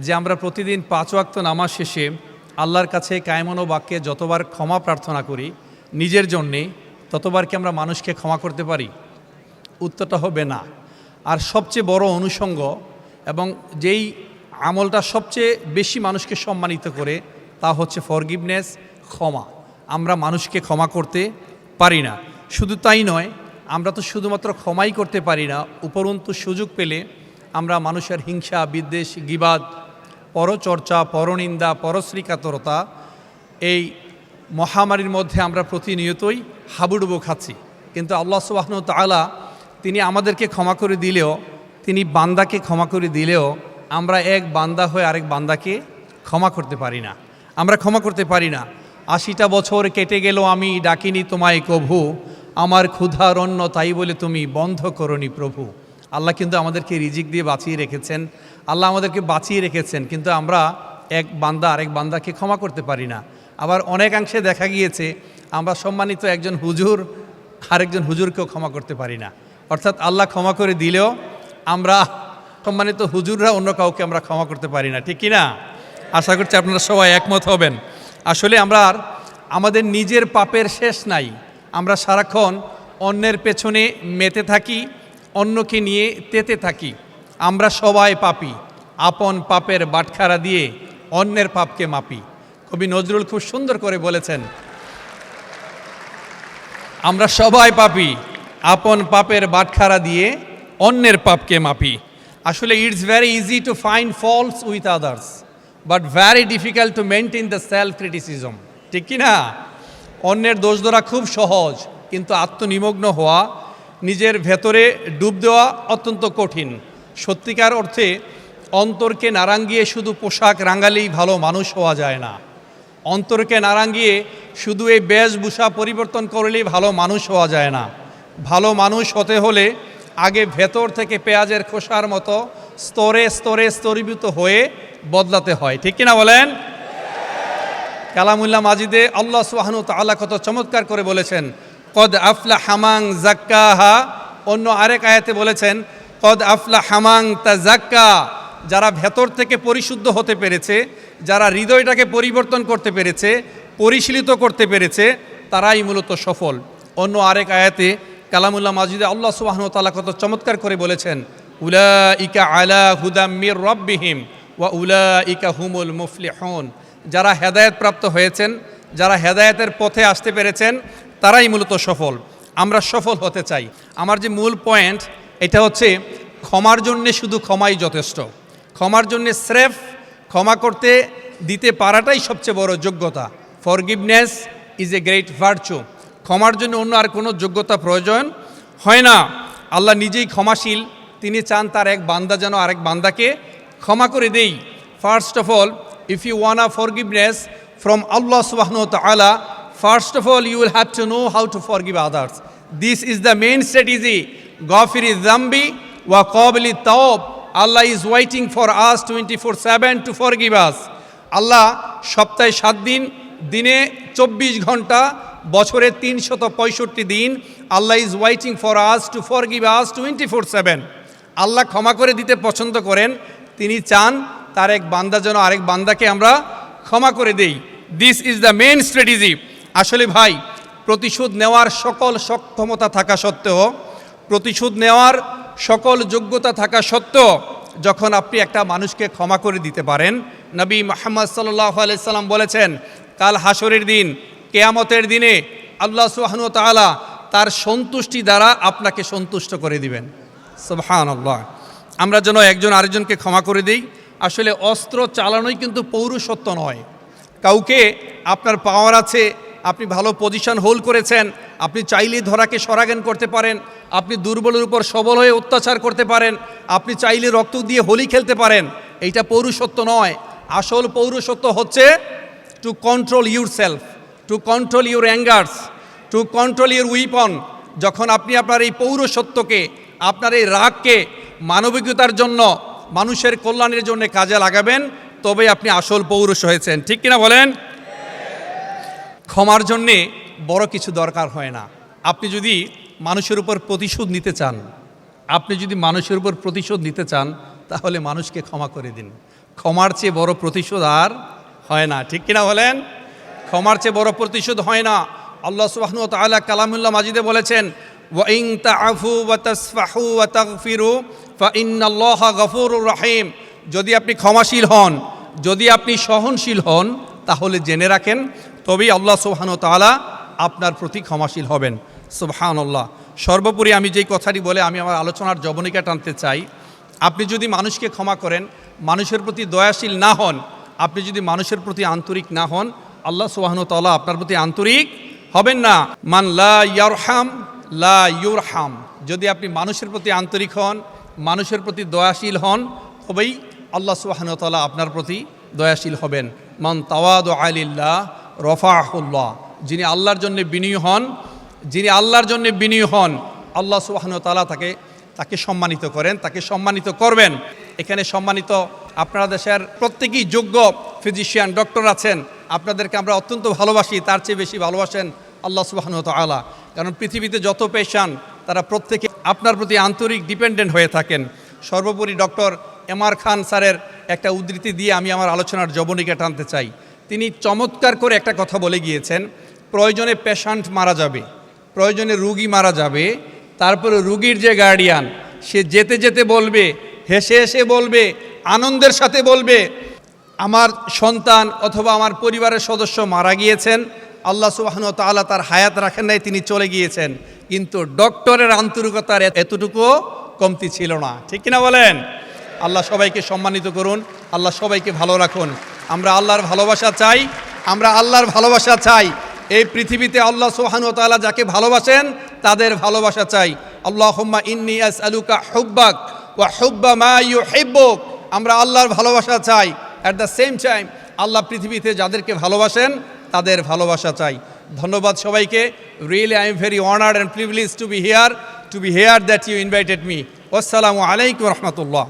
যে আমরা প্রতিদিন পাঁচ ওয়াক্ত নামাজ শেষে আল্লাহর কাছে কায়মনো বাক্যে যতবার ক্ষমা প্রার্থনা করি নিজের জন্যে, ততবার কি আমরা মানুষকে ক্ষমা করতে পারি? উত্তরটা হবে না। আর সবচেয়ে বড় অনুষঙ্গ এবং যেই আমলটা সবচেয়ে বেশি মানুষকে সম্মানিত করে তা হচ্ছে ফরগিভনেস ক্ষমা। আমরা মানুষকে ক্ষমা করতে পারি না। শুধু তাই নয়, আমরা তো শুধুমাত্র ক্ষমাই করতে পারি না, উপরন্তু সুযোগ পেলে আমরা মানুষের হিংসা, বিদ্বেষ গিবাদ পরচর্চা, পরনিন্দা, পরশ্রীকাতরতা, এই মহামারীর মধ্যে আমরা প্রতিনিয়তই হাবুডুবু খাচ্ছি। কিন্তু আল্লাহ সুবাহন তালা তিনি আমাদেরকে ক্ষমা করে দিলেও, তিনি বান্দাকে ক্ষমা করে দিলেও আমরা এক বান্দা হয়ে আরেক বান্দাকে ক্ষমা করতে পারি না। আমরা ক্ষমা করতে পারি না। আশিটা বছর কেটে গেল, আমি ডাকিনি তোমায়, কভু। আমার ক্ষুধার অন্য তাই বলে তুমি বন্ধ করনি প্রভু। আল্লাহ কিন্তু আমাদেরকে রিজিক দিয়ে বাঁচিয়ে রেখেছেন। আল্লাহ আমাদেরকে বাঁচিয়ে রেখেছেন, কিন্তু আমরা এক বান্দা আরেক বান্দাকে ক্ষমা করতে পারি না। আবার অনেকাংশে দেখা গিয়েছে, আমরা সম্মানিত একজন হুজুর, আরেকজন হুজুরকেও ক্ষমা করতে পারি না। অর্থাৎ আল্লাহ ক্ষমা করে দিলেও আমরা সম্মানিত হুজুররা অন্য কাউকে আমরা ক্ষমা করতে পারি না, ঠিক কি না? আশা করছি আপনারা সবাই একমত হবেন। আসলে আমরা আর আমাদের নিজের পাপের শেষ নাই। আমরা সারাক্ষণ অন্যের পেছনে মেতে থাকি অন্যকে নিয়ে তেতে থাকি। আমরা সবাই পাপি। আপন পাপের বাটখারা দিয়ে অন্যের পাপকে মাপি। কবি নজরুল খুব সুন্দর করে বলেছেন, আমরা সবাই পাপি। আপন পাপের বাটখারা দিয়ে অন্যের পাপকে মাপি। আসলে it's very easy to find faults with others but very difficult to maintain the self criticism ঠিক কি না অন্যের দোষ ধরা খুব সহজ, কিন্তু আত্মনিমগ্ন হওয়া নিজের ভেতরে ডুব দেওয়া অত্যন্ত কঠিন। সত্যিকার অর্থে অন্তরকে নারাঙ্গিয়ে শুধু পোশাক রাঙ্গালেই ভালো মানুষ হওয়া যায় না। অন্তরকে নারাঙ্গিয়ে শুধু এই বেশভূষা পরিবর্তন করলেই ভালো মানুষ হওয়া যায় না। ভালো মানুষ হতে হলে আগে ভেতর থেকে পেঁয়াজের খোসার মতো স্তরে স্তরে স্তরীভূত হয়ে বদলাতে হয়। ঠিক কিনা বলেন? কালামুল্লাহ মাজিদে আল্লাহ সুহানু তাল্লাহ কত চমৎকার করে বলেছেন কদ আফলা হামাং জাক্কাহা। অন্য আরেক আয়াতে বলেছেন, কদ আফলা হামাং তা জাক্কা যারা ভেতর থেকে পরিশুদ্ধ হতে পেরেছে, যারা হৃদয়টাকে পরিবর্তন করতে পেরেছে, পরিশীলিত করতে পেরেছে, তারাই মূলত সফল। অন্য আরেক আয়াতে কালামুল্লাহ মাজিদে আল্লাহ সুবাহন তাল্লাহ কত চমৎকার করে বলেছেন উলা ইকা আলা হুদাম মির রব্বিহিম ওয়া উলা ইকা হুমুল মুফলিহন। যারা হেদায়েত প্রাপ্ত হয়েছেন, যারা হেদায়েতের পথে আসতে পেরেছেন তারাই মূলত সফল। আমরা সফল হতে চাই। আমার যে মূল পয়েন্ট এটা হচ্ছে ক্ষমার জন্যে শুধু ক্ষমাই যথেষ্ট। ক্ষমার জন্যে স্রেফ ক্ষমা করতে দিতে পারাটাই সবচেয়ে বড় যোগ্যতা। Forgiveness is a great virtue ক্ষমার জন্য অন্য আর কোনো যোগ্যতা প্রয়োজন হয় না। আল্লাহ নিজেই ক্ষমাশীল। তিনি চান তার এক বান্দা যেন আরেক বান্দাকে ক্ষমা করে দেই। First of all if you want forgiveness from Allah subhanahu wa ta'ala, first of all, you will have to know how to forgive others. This is the main strategy. Ghafiri dhambi wa qabili taub. Allah is waiting for us 24-7 to forgive us. Allah সপ্তাহে সাত দিন দিনে চব্বিশ ঘণ্টা বছরে তিনশত পঁয়ষট্টি দিন Allah is waiting for us to forgive us twenty four seven Allah ক্ষমা করে দিতে পছন্দ করেন তিনি চান তার এক বান্দা যেন আরেক বান্দাকে আমরা ক্ষমা করে দেই this is the main strategy আসলে ভাই, প্রতিশোধ নেওয়ার সকল সক্ষমতা থাকা সত্ত্বেও, প্রতিশোধ নেওয়ার সকল যোগ্যতা থাকা সত্ত্বেও, যখন আপনি একটা মানুষকে ক্ষমা করে দিতে পারেন, নবী মোহাম্মদ সাল্লাহ আলাইসাল্লাম বলেছেন, কাল হাসরের দিন, কেয়ামতের দিনে আল্লাহ সুহানু তালা তার সন্তুষ্টি দ্বারা আপনাকে সন্তুষ্ট করে দিবেন। সুবহান আল্লাহ আমরা যেন একজন আরেকজনকে ক্ষমা করে দিই, আসলে অস্ত্র চালানোই কিন্তু পৌরসত্ব নয়। কাউকে আপনার পাওয়ার আছে আপনি ভালো পজিশন হোল্ড করেছেন, আপনি চাইলে ধরাকে সরাগান করতে পারেন, আপনি দুর্বলের উপর সবল হয়ে অত্যাচার করতে পারেন, আপনি চাইলে রক্ত দিয়ে হোলি খেলতে পারেন, এইটা পৌরসত্ব নয়। আসল পৌরসত্ব হচ্ছে to control your self to control your angers to control your weapon যখন আপনি আপনার এই পৌরসত্বকে আপনার এই রাগকে মানবিকতার জন্য, মানুষের কল্যাণের জন্য কাজে লাগাবেন তবে আপনি আসল পৌরুষ হয়েছেন। ঠিক কিনা বলেন? ক্ষমার জন্যে বড় কিছু দরকার হয় না। আপনি যদি মানুষের উপর প্রতিশোধ নিতে চান, আপনি যদি মানুষের উপর প্রতিশোধ নিতে চান, তাহলে মানুষকে ক্ষমা করে দিন। ক্ষমার চেয়ে বড় প্রতিশোধ আর হয় না। ঠিক কিনা বলেন? ক্ষমার চেয়ে বড় প্রতিশোধ হয় না। আল্লাহ সুবাহনু তাআলা কালামুল্লাহ মাজিদে বলেছেন ওয়াইং যদি আপনি ক্ষমাশীল হন, যদি আপনি সহনশীল হন, তাহলে জেনে রাখেন তবেই আল্লাহ সুবহান তাআলা আপনার প্রতি ক্ষমাশীল হবেন। সুবহানাল্লাহ। সর্বোপরি আমি যেই কথাটি বলে আমি আমার আলোচনার জবনিকা টানতে চাই, আপনি যদি মানুষকে ক্ষমা করেন, মানুষের প্রতি দয়াশীল না হন, আপনি যদি মানুষের প্রতি আন্তরিক না হন, আল্লাহ সুবাহন তাল্লাহ আপনার প্রতি আন্তরিক হবেন না। মান লা ইয়ারহাম, লা ইউরহাম। যদি আপনি মানুষের প্রতি আন্তরিক হন, মানুষের প্রতি দয়াশীল হন, তবেই আল্লাহ সুবাহন তাল্লাহ আপনার প্রতি দয়াশীল হবেন। মান তাওয়াদ আলিল্লাহ রফাহুল্লাহ, যিনি আল্লাহর জন্য বিনয়ী হন, যিনি আল্লাহর জন্য বিনয়ী হন, আল্লাহ সুবাহন তালা তাকে তাকে সম্মানিত করেন, তাকে সম্মানিত করবেন। এখানে সম্মানিত আপনারা দেশের প্রত্যেকেই যোগ্য ফিজিশিয়ান ডক্টর আছেন। আপনাদেরকে আমরা অত্যন্ত ভালোবাসি, তার চেয়ে বেশি ভালোবাসেন আল্লাহ সুবাহন তালা কারণ পৃথিবীতে যত পেশান তারা প্রত্যেকে আপনার প্রতি আন্তরিক ডিপেন্ডেন্ট হয়ে থাকেন। সর্বোপরি ডক্টর এম আর খান স্যারের একটা উদ্ধৃতি দিয়ে আমি আমার আলোচনার জবনিকা টানতে চাই। তিনি চমৎকার করে একটা কথা বলে গিয়েছেন, প্রয়োজনে পেশেন্ট মারা যাবে, প্রয়োজনে রুগী মারা যাবে, তারপরে রুগীর যে গার্ডিয়ান সে যেতে যেতে বলবে, হেসে হেসে বলবে, আনন্দের সাথে বলবে, আমার সন্তান অথবা আমার পরিবারের সদস্য মারা গিয়েছেন, আল্লাহ সুবাহন তাআলা তার হায়াত রাখেন নাই, তিনি চলে গিয়েছেন। কিন্তু ডক্টরের আন্তরিকতার এতটুকুও কমতি ছিল না। ঠিক কিনা বলেন? আল্লাহ সবাইকে সম্মানিত করুন, আল্লাহ সবাইকে ভালো রাখুন। আমরা আল্লাহর ভালোবাসা চাই, আমরা আল্লাহর ভালোবাসা চাই। এই পৃথিবীতে আল্লাহ সোহানু তাআলা যাকে ভালোবাসেন, তাদের ভালোবাসা চাই। আল্লাহ হুম্মা ইন্নি আস আলুকা হুব্বাক ওয়া হুব্বা মা ইউ হিব্বুক আমরা আল্লাহর ভালোবাসা চাই। At the same time Allah পৃথিবীতে যাদেরকে ভালোবাসেন, তাদের ভালোবাসা চাই। ধন্যবাদ সবাইকে। Really I am very honoured and privilege to be here to be here that you invited me আসসালামু আলাইকুম রহমতুল্লাহ।